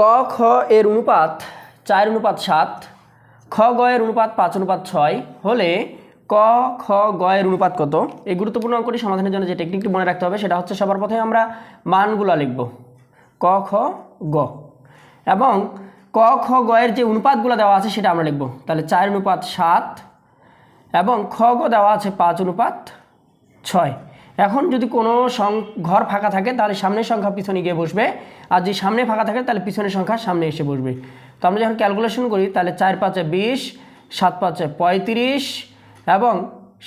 ক, খ এর অনুপাত চার অনুপাত সাত, খ, গ এর অনুপাত পাঁচ অনুপাত ছয় হলে ক, খ, গ এর অনুপাত কত? এই গুরুত্বপূর্ণ অঙ্কটি সমাধানের জন্য যে টেকনিকটি মনে রাখতে হবে সেটা হচ্ছে সবার প্রথমে আমরা মানগুলো লিখব। ক, খ, গ। এবং ক, খ, গ এর যে অনুপাতগুলো দেওয়া আছে সেটা আমরা লিখব। তাহলে চার অনুপাত সাত এবং খ, গ দেওয়া আছে পাঁচ অনুপাত ছয়। এখন যদি কোনো ঘর ফাঁকা থাকে, তাহলে সামনের সংখ্যা পিছনে গিয়ে বসবে। আর যদি সামনে ফাঁকা থাকে, তাহলে পিছনের সংখ্যা সামনে এসে বসবে। তো আমরা যখন ক্যালকুলেশন করি, তাহলে চার পাঁচে বিশ, সাত পাঁচে পঁয়ত্রিশ এবং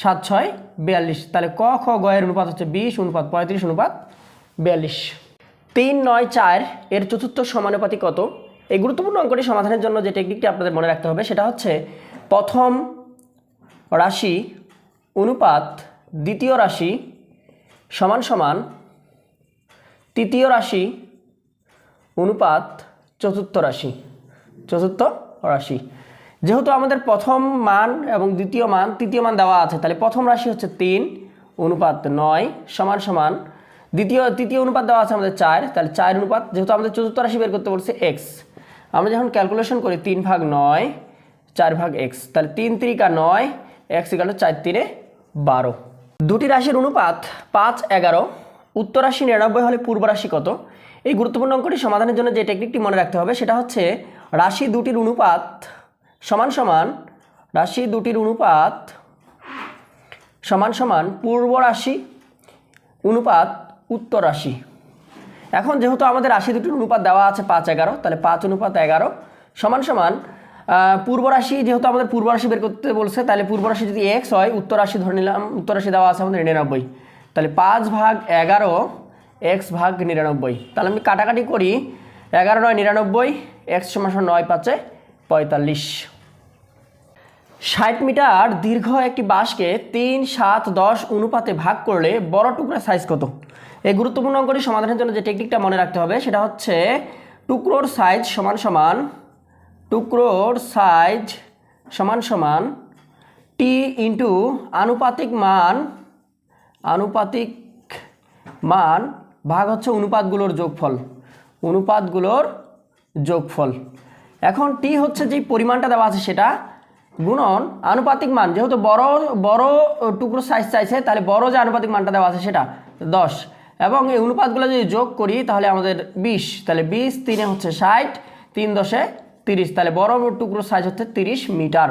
সাত ছয় বিয়াল্লিশ। তাহলে ক, খ, গ এর অনুপাত হচ্ছে বিশ, অনুপাত পঁয়ত্রিশ, অনুপাত বিয়াল্লিশ। তিন, নয়, চার এর চতুর্থ সমানুপাতি কত? এই গুরুত্বপূর্ণ অঙ্কটি সমাধানের জন্য যে টেকনিকটি আপনাদের মনে রাখতে হবে, সেটা হচ্ছে প্রথম রাশি অনুপাত দ্বিতীয় রাশি সমান সমান তৃতীয় রাশি অনুপাত চতুর্থ রাশি চতুর্থ রাশি। যেহেতু আমাদের প্রথম মান এবং দ্বিতীয় মান, তৃতীয় মান দেওয়া আছে, তাহলে প্রথম রাশি হচ্ছে তিন, অনুপাত নয়, সমান সমান। দ্বিতীয়, তৃতীয় অনুপাত দেওয়া আছে আমাদের চার, তাহলে চার অনুপাত, যেহেতু আমাদের চতুর্থ রাশি বের করতে বলছে এক্স আমরা যখন ক্যালকুলেশন করি তিন ভাগ নয়, চার ভাগ এক্স তাহলে তিন তিরিকা নয় এক্স ইকাল চার তিনে বারো। দুটি রাশির অনুপাত পাঁচ, এগারো, উত্তর রাশি নিরানব্বই হলে পূর্ব রাশি কত? এই গুরুত্বপূর্ণ অঙ্কটি সমাধানের জন্য যে টেকনিকটি মনে রাখতে হবে সেটা হচ্ছে রাশি দুটির অনুপাত সমান সমান রাশি দুটির অনুপাত সমান সমান পূর্ব রাশি অনুপাত উত্তর রাশি। এখন যেহেতু আমাদের রাশি দুটির অনুপাত দেওয়া আছে পাঁচ, এগারো, তাহলে পাঁচ, অনুপাত এগারো সমান সমান পূর্ব রাশি যেহেতু আমাদের পূর্ব রাশি বের করতে বলছে, তাহলে পূর্ব রাশি যদি এক্স হয়, উত্তর রাশি ধরে নিলাম, উত্তর রাশি দেওয়া আছে আমাদের নিরানব্বই। তাহলে পাঁচ ভাগ এগারো এক্স ভাগ নিরানব্বই। তাহলে আমি কাটাকাটি করি, এগারো নয় নিরানব্বই এক্স সমান নয় পাঁচে পঁয়তাল্লিশ। ষাট মিটার দীর্ঘ একটি বাঁশকে তিন, সাত, দশ অনুপাতে ভাগ করলে বড় টুকরা সাইজ কত? এই গুরুত্বপূর্ণ অঙ্কটি সমাধানের জন্য যে টেকনিকটা মনে রাখতে হবে, সেটা হচ্ছে টুকরোর সাইজ সমান সমান টুকরোর সাইজ সমান সমান টি ইন্টু আনুপাতিক মান আনুপাতিক মান ভাগ হচ্ছে অনুপাতগুলোর যোগফল অনুপাতগুলোর যোগফল। এখন টি হচ্ছে যে পরিমাণটা দেওয়া আছে সেটা গুণন আনুপাতিক মান, যেহেতু বড় বড় টুকরো সাইজ চাইছে, তাহলে বড় যে আনুপাতিক মানটা দেওয়া আছে সেটা দশ। এবং এই অনুপাতগুলো যদি যোগ করি, তাহলে আমাদের বিশ। তাহলে বিশ তিনে হচ্ছে ষাট, তিন দশে তিরিশ তাহলে বড় টুকরো সাইজ হচ্ছে তিরিশ মিটার।